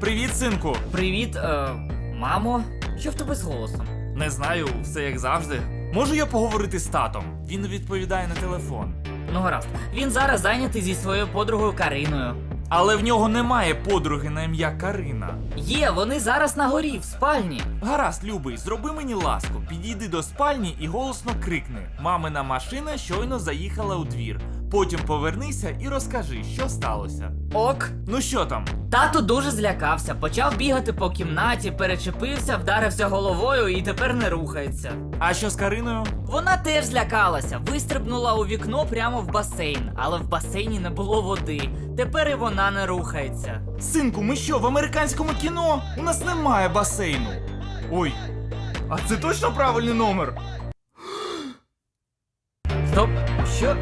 Привіт, синку. Привіт, е, мамо. Що в тебе з голосом? Не знаю, все як завжди. Можу я поговорити з татом? Він відповідає на телефон. Ну гаразд. Він зараз зайнятий зі своєю подругою Кариною. Але в нього немає подруги на ім'я Карина. Є, вони зараз на горі, в спальні. Гаразд, любий, зроби мені ласку, підійди до спальні і голосно крикни: Мамина машина щойно заїхала у двір. Потім повернися і розкажи, що сталося. Ок. Ну що там? Тато дуже злякався, почав бігати по кімнаті, перечепився, вдарився головою і тепер не рухається. А що з Кариною? Вона теж злякалася, вистрибнула у вікно прямо в басейн, але в басейні не було води. Тепер і вона не рухається. Синку, ми що, в американському кіно? У нас немає басейну. Ой, а це точно правильний номер? Стоп, що?